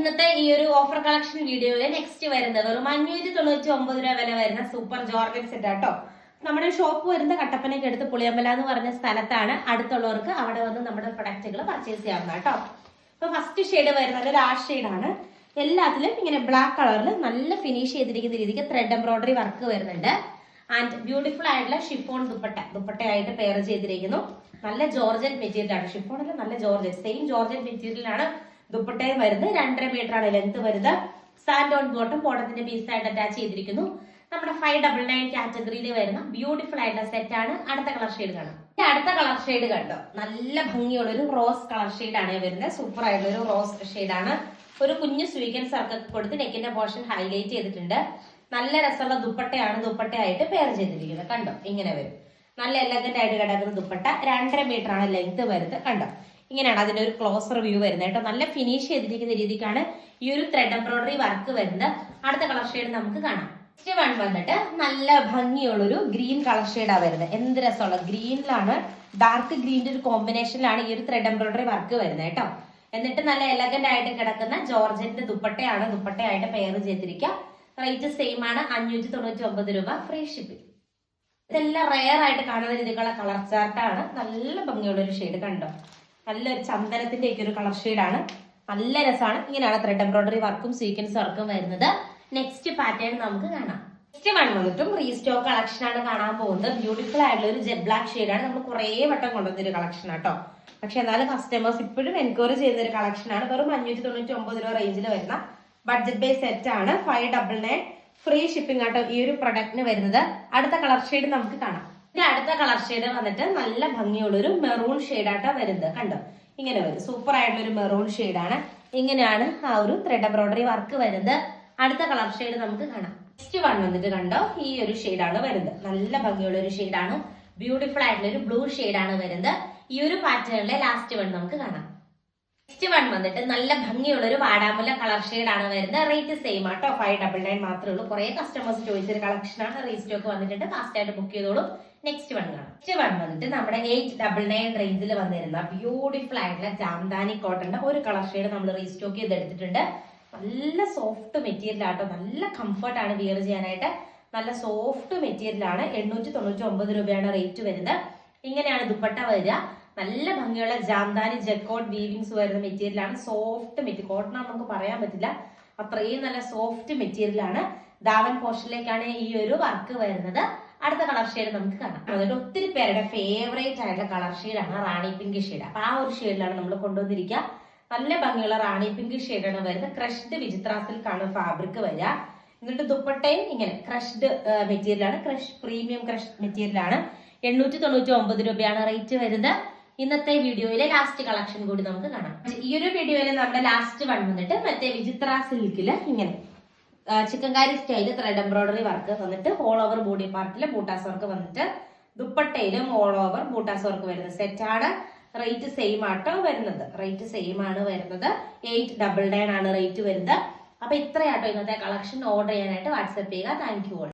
ഇന്നത്തെ ഈ ഒരു ഓഫർ കളക്ഷൻ വീഡിയോയിൽ നെക്സ്റ്റ് വരുന്നത് വെറും അഞ്ഞൂറ്റി തൊണ്ണൂറ്റി ഒമ്പത് രൂപ വില വരുന്ന സൂപ്പർ ജോർജറ്റ് സെറ്റ് ആട്ടോ നമ്മുടെ ഷോപ്പ് വരുന്ന കട്ടപ്പനയ്ക്ക് അടുത്ത് പുളിയമ്പല എന്ന് പറഞ്ഞ സ്ഥലത്താണ് അടുത്തുള്ളവർക്ക് അവിടെ വന്ന് നമ്മുടെ പ്രൊഡക്റ്റുകൾ പർച്ചേസ് ചെയ്യാവുന്ന കേട്ടോ ഇപ്പൊ ഫസ്റ്റ് ഷെയ്ഡ് വരുന്നത് ഒരു ആ ഷെയ്ഡാണ് എല്ലാത്തിലും ഇങ്ങനെ ബ്ലാക്ക് കളറിൽ നല്ല ഫിനിഷ് ചെയ്തിരിക്കുന്ന രീതിക്ക് ത്രെഡ് എംബ്രോയിഡറി വർക്ക് വരുന്നുണ്ട്. ആൻഡ് ബ്യൂട്ടിഫുൾ ആയിട്ടുള്ള ഷിഫോൺ ദുപ്പട്ട ദുപ്പട്ടയായിട്ട് പെയർ ചെയ്തിരിക്കുന്നു. നല്ല ജോർജറ്റ് മെറ്റീരിയൽ ആണ്. ഷിഫോൺ നല്ല ജോർജറ്റ് സെയിം ജോർജറ്റ് മെറ്റീരിയൽ ആണ് ദുപ്പട്ടയും വരുന്നത് രണ്ടര മീറ്റർ ആണ് ലെങ്ത് വരുന്നത്. സാൻഡ് ഓൺ ബോട്ടം ബോട്ടത്തിന്റെ പീസായിട്ട് അറ്റാച്ച് ചെയ്തിരിക്കുന്നു. നമ്മുടെ ഫൈവ് ഡബിൾ നയൻ കാറ്റഗറിയിൽ വരുന്ന ബ്യൂട്ടിഫുൾ ആയിട്ടുള്ള സെറ്റ് ആണ്. അടുത്ത കളർ ഷെയ്ഡ് കാണാം. അടുത്ത കളർ ഷെയ്ഡ് കണ്ടോ? നല്ല ഭംഗിയുള്ള ഒരു റോസ് കളർ ഷെയ്ഡ് ആണ് വരുന്നത്. സൂപ്പർ ആയിട്ടുള്ള ഒരു റോസ് ഷെയ്ഡ് ആണ്. ഒരു കുഞ്ഞു സ്വീകൻ ഒക്കെ കൊടുത്ത് നെക്കിന്റെ പോർഷൻ ഹൈലൈറ്റ് ചെയ്തിട്ടുണ്ട്. നല്ല രസമുള്ള ദുപ്പട്ടയാണ് ദുപ്പട്ടയായിട്ട് പെയർ ചെയ്തിരിക്കുന്നത്. കണ്ടോ? ഇങ്ങനെ വരും. നല്ല എലഗന്റ് ആയിട്ട് കിടക്കുന്ന ദുപ്പട്ട. രണ്ടര മീറ്റർ ആണ് ലെങ്ത് വരുന്നത്. കണ്ടോ? ഇങ്ങനെയാണ് അതിന്റെ ഒരു ക്ലോസർ വ്യൂ വരുന്നത് കേട്ടോ. നല്ല ഫിനിഷ് ചെയ്തിരിക്കുന്ന രീതിക്കാണ് ഈ ഒരു ത്രെഡ് എംബ്രോയിഡറി വർക്ക് വരുന്നത്. അടുത്ത കളർ ഷെയ്ഡ് നമുക്ക് കാണാം. നെക്സ്റ്റ് വൺ വന്നിട്ട് നല്ല ഭംഗിയുള്ള ഒരു ഗ്രീൻ കളർ ഷെയ്ഡാണ് വരുന്നത്. എന്ത് രസമുള്ള ഗ്രീനിലാണ് ഡാർക്ക് ഗ്രീനിന്റെ ഒരു കോമ്പിനേഷനിലാണ് ഈ ഒരു ത്രെഡ് എംബ്രോയിഡറി വർക്ക് വരുന്നത് കേട്ടോ. എന്നിട്ട് നല്ല എലഗന്റ് ആയിട്ട് കിടക്കുന്ന ജോർജറ്റിന്റെ ദുപ്പട്ടയാണ് ദുപ്പട്ടയായിട്ട് പെയർ ചെയ്തിരിക്കുക. റേറ്റ് സെയിം ആണ് അഞ്ഞൂറ്റി തൊണ്ണൂറ്റി ഒമ്പത് രൂപ ഫ്രീ ഷിപ്പിംഗ് ഇതെല്ലാം റെയർ ആയിട്ട് കാണുന്ന രീതിക്കുള്ള കളർ ചാർട്ടാണ് നല്ല ഭംഗിയുള്ള ഒരു ഷെയ്ഡ് കണ്ടോ? നല്ലൊരു ചന്ദനത്തിന്റെ ഒക്കെ ഒരു കളർ ഷെയ്ഡാണ് നല്ല രസമാണ്. ഇങ്ങനെയാണ് ത്രെഡ് എംബ്രോയിഡറി വർക്കും സീക്വൻസ് വർക്കും വരുന്നത്. നെക്സ്റ്റ് പാറ്റേൺ നമുക്ക് കാണാം. നെക്സ്റ്റ് വൺ വന്നിട്ടും റീസ്റ്റോക്ക് കളക്ഷൻ ആണ് കാണാൻ പോകുന്നത്. ബ്യൂട്ടിഫുൾ ആയിട്ടുള്ള ഒരു ജെറ്റ് ബ്ലാക്ക് ഷെയ്ഡാണ് നമ്മൾ കുറേ വട്ടം കൊണ്ടുവന്നൊരു കളക്ഷൻ ആട്ടോ പക്ഷെ എന്നാലും കസ്റ്റമേഴ്സ് ഇപ്പോഴും എൻക്വയറി ചെയ്യുന്ന ഒരു കളക്ഷൻ ആണ്. വെറും അഞ്ഞൂറ്റി തൊണ്ണൂറ്റി ഒമ്പത് രൂപ റേഞ്ചിൽ വരുന്ന ബഡ്ജറ്റ് ബേസ് സെറ്റ് ആണ്. Five double nine free shipping ആട്ടോ ഈ ഒരു പ്രൊഡക്റ്റിന് വരുന്നത്. അടുത്ത കളർ ഷെയ്ഡ് നമുക്ക് കാണാം. ഇതിന്റെ അടുത്ത കളർ ഷെയ്ഡ് വന്നിട്ട് നല്ല ഭംഗിയുള്ള ഒരു മെറൂൺ ഷെയ്ഡാട്ടോ വരുന്നത്. കണ്ടോ? ഇങ്ങനെ വരും. സൂപ്പർ ആയിട്ടുള്ള ഒരു മെറൂൺ ഷെയ്ഡാണ് ഇങ്ങനെയാണ് ആ ഒരു ത്രെഡ് എംബ്രോയിഡറി വർക്ക് വരുന്നത്. അടുത്ത കളർ ഷെയ്ഡ് നമുക്ക് കാണാം. നെക്സ്റ്റ് വൺ വന്നിട്ട് കണ്ടോ? ഈ ഒരു ഷെയ്ഡാണ് വരുന്നത്. നല്ല ഭംഗിയുള്ള ഒരു ഷെയ്ഡാണ് ബ്യൂട്ടിഫുൾ ആയിട്ടുള്ള ഒരു ബ്ലൂ ഷെയ്ഡാണ് വരുന്നത്. ഈ ഒരു പാറ്റേണിലെ ലാസ്റ്റ് വൺ നമുക്ക് കാണാം. നെക്സ്റ്റ് വൺ വന്നിട്ട് നല്ല ഭംഗിയുള്ള ഒരു വാടാമുല കളർ ആണ് വരുന്നത്. റേറ്റ് സെയിം ആട്ടോ. ഫൈവ് ഡബിൾ നയൻ മാത്രമേ ഉള്ളൂ. കുറെ കസ്റ്റമേഴ്സ് ചോദിച്ചൊരു കളക്ഷൻ ആണ്. റീസ്റ്റോക്ക് വന്നിട്ടുണ്ട്. ഫാസ്റ്റ് ആയിട്ട് ബുക്ക് ചെയ്തോളൂ. നെക്സ്റ്റ് വൺ കാണാം. നെക്സ്റ്റ് വൺ വന്നിട്ട് നമ്മുടെ എയ്റ്റ് ഡബിൾ നയൻ റേഞ്ചിൽ വന്നിരുന്ന ബ്യൂട്ടിഫുൾ ആയിട്ടുള്ള ജാംദാനി കോട്ടന്റെ ഒരു കളർ ഷെയ്ഡ് നമ്മൾ റീസ്റ്റോക്ക് ചെയ്തെടുത്തിട്ടുണ്ട്. നല്ല സോഫ്റ്റ് മെറ്റീരിയൽ ആട്ടോ. നല്ല കംഫർട്ട് ആണ് വിയർ ചെയ്യാനായിട്ട്. നല്ല സോഫ്റ്റ് മെറ്റീരിയൽ ആണ്. എണ്ണൂറ്റി തൊണ്ണൂറ്റി ഒമ്പത് രൂപയാണ് റേറ്റ് വരുന്നത്. ഇങ്ങനെയാണ് ദുപ്പട്ട വരിക. നല്ല ഭംഗിയുള്ള ജാംദാനി ജക്കോട്ട് വീവിങ്സ് വരുന്ന മെറ്റീരിയൽ ആണ്. സോഫ്റ്റ് മെറ്റീരിയൽ കോട്ടൺ നമുക്ക് പറയാൻ പറ്റില്ല. അത്രയും നല്ല സോഫ്റ്റ് മെറ്റീരിയൽ ആണ്. ദാവൻ പോർഷനിലേക്കാണ് ഈ ഒരു വർക്ക് വരുന്നത്. അടുത്ത കളർ ഷെയ്ഡ് നമുക്ക് കാണാം. അതുകൊണ്ട് ഒത്തിരി പേരുടെ ഫേവറേറ്റ് ആയിട്ടുള്ള കളർ ഷെയ്ഡാണ് റാണി പിങ്ക് ഷെയ്ഡ് അപ്പൊ ആ ഒരു ഷെയ്ഡിലാണ് നമ്മൾ കൊണ്ടുവന്നിരിക്കുക. നല്ല ഭംഗിയുള്ള റാണി പിങ്ക് ഷെയ്ഡാണ് വരുന്നത്. ക്രഷ്ഡ് വിചിത്ര സിൽക്കാണ് ഫാബ്രിക് വരിക. എന്നിട്ട് ദുപ്പട്ടയും ഇങ്ങനെ ക്രഷ്ഡ് മെറ്റീരിയൽ ആണ്. ക്രഷ് പ്രീമിയം ക്രഷ് മെറ്റീരിയൽ ആണ്. എണ്ണൂറ്റി തൊണ്ണൂറ്റി ഒമ്പത് രൂപയാണ് റേറ്റ് വരുന്നത്. ഇന്നത്തെ വീഡിയോയിലെ ലാസ്റ്റ് കളക്ഷൻ കൂടി നമുക്ക് കാണാം. ഈ ഒരു വീഡിയോയിലെ നമ്മുടെ ലാസ്റ്റ് വൺ വന്നിട്ട് മറ്റേ വിചിത്ര സിൽക്കിൽ ഇങ്ങനെ chikankari style thread embroidery work വന്നിട്ട് ഓൾ ഓവർ ബോഡി പാർട്ടിൽ ബൂട്ടാസ് വർക്ക് വന്നിട്ട് ദുപ്പട്ടയിലും ഓൾ ഓവർ ബൂട്ടാസ് വർക്ക് വരുന്നത്. സെറ്റ് ആണ്. റേറ്റ് സെയിം ആട്ടോ വരുന്നത്. റേറ്റ് സെയിം ആണ് വരുന്നത്. എയ്റ്റ് ഡബിൾ നയൻ ആണ് റേറ്റ് വരുന്നത്. അപ്പൊ ഇത്രയാട്ടോ ഇന്നത്തെ കളക്ഷൻ ഓർഡർ ചെയ്യാനായിട്ട് വാട്സ്ആപ്പ് ചെയ്യുക. Thank you